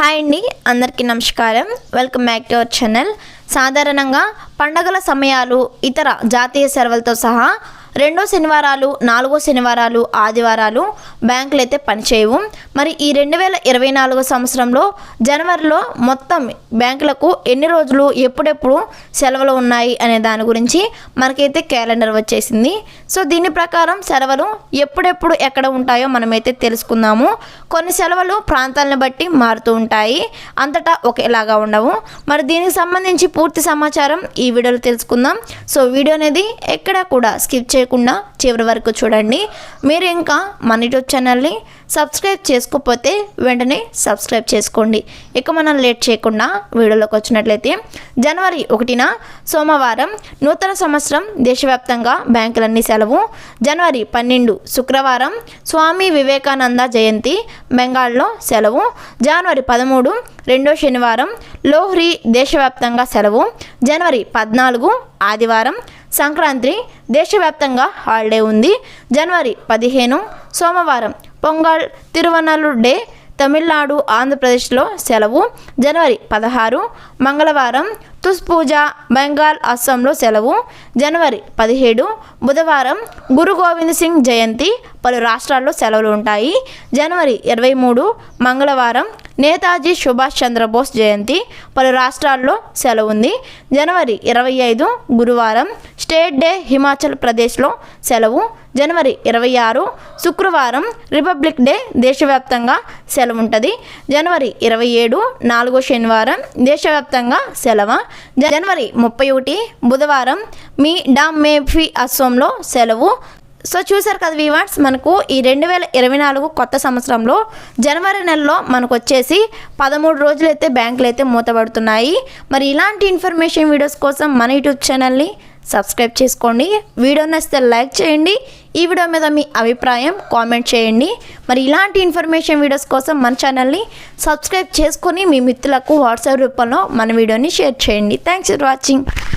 Hi అండి అందరికీ నమస్కారం. Welcome back to our channel సాధారణంగా పండగల సమయాలు ఇతర జాతీయ సెలవులతో సహా రెండో శనివారాలు నాలుగో శనివారాలు ఆదివారాలు బ్యాంకులు అయితే పనిచేయవు. మరి ఈ రెండు వేల ఇరవై నాలుగో సంవత్సరంలో జనవరిలో మొత్తం బ్యాంకులకు ఎన్ని రోజులు ఎప్పుడెప్పుడు సెలవులు ఉన్నాయి అనే దాని గురించి మనకైతే క్యాలెండర్ వచ్చేసింది. సో దీని ప్రకారం సెలవులు ఎప్పుడెప్పుడు ఎక్కడ ఉంటాయో మనమైతే తెలుసుకుందాము. కొన్ని సెలవులు ప్రాంతాలను బట్టి మారుతూ ఉంటాయి. అంతటా ఒకేలాగా ఉండవు. మరి దీనికి సంబంధించి పూర్తి సమాచారం ఈ వీడియోలో తెలుసుకుందాం. సో వీడియో అనేది ఎక్కడా కూడా స్కిప్ చేయకుండా చివరి వరకు చూడండి. మీరు ఇంకా మన యూట్యూబ్ ఛానల్ని సబ్స్క్రైబ్ చేసుకోకపోతే వెంటనే సబ్స్క్రైబ్ చేసుకోండి. ఇక మనం లేట్ చేయకుండా వీడియోలోకి వచ్చినట్లయితే జనవరి ఒకటిన సోమవారం నూతన సంవత్సరం దేశవ్యాప్తంగా బ్యాంకులన్నీ సెలవు. జనవరి పన్నెండు శుక్రవారం స్వామి వివేకానంద జయంతి బెంగాల్లో సెలవు. జనవరి పదమూడు రెండో శనివారం లోహ్రీ దేశవ్యాప్తంగా సెలవు. జనవరి పద్నాలుగు ఆదివారం సంక్రాంతి దేశవ్యాప్తంగా హాలిడే ఉంది. జనవరి పదిహేను సోమవారం పొంగల్ తిరువనలు డే తమిళనాడు ఆంధ్రప్రదేశ్లో సెలవు. జనవరి పదహారు మంగళవారం తుస్ పూజ బెంగాల్ అస్సాంలో సెలవు. జనవరి పదిహేడు బుధవారం గురు గోవింద్ సింగ్ జయంతి పలు రాష్ట్రాల్లో సెలవులు ఉంటాయి. జనవరి ఇరవై మూడు మంగళవారం నేతాజీ సుభాష్ చంద్రబోస్ జయంతి పలు రాష్ట్రాల్లో సెలవు ఉంది. జనవరి ఇరవై ఐదు గురువారం స్టేట్ డే హిమాచల్ ప్రదేశ్లో సెలవు జనవరి ఇరవై ఆరు. శుక్రవారం రిపబ్లిక్ డే దేశవ్యాప్తంగా సెలవు ఉంటుంది జనవరి ఇరవై ఏడు నాలుగో శనివారం దేశవ్యాప్తంగా సెలవు? జనవరి ముప్పై ఒకటి బుధవారం మీ డామ్ మేఫీ అస్సోంలో సెలవు. సో చూసారు కదా వీవర్స్ మనకు ఈ రెండు వేల ఇరవై నాలుగు కొత్త సంవత్సరంలో జనవరి నెలలో మనకు వచ్చేసి పదమూడు రోజులు అయితే బ్యాంకులు అయితే మూతపడుతున్నాయి. మరి ఇలాంటి ఇన్ఫర్మేషన్ వీడియోస్ కోసం మన యూట్యూబ్ ఛానల్ని సబ్స్క్రైబ్ చేసుకోండి. వీడియో నచ్చితే లైక్ చేయండి. ఈ వీడియో మీద మీ అభిప్రాయం కామెంట్ చేయండి. మరి ఇలాంటి ఇన్ఫర్మేషన్ వీడియోస్ కోసం మన ఛానల్ని సబ్స్క్రైబ్ చేసుకొని మీ మిత్రులకు వాట్సాప్ రూపంలో మన వీడియోని షేర్ చేయండి. Thanks for watching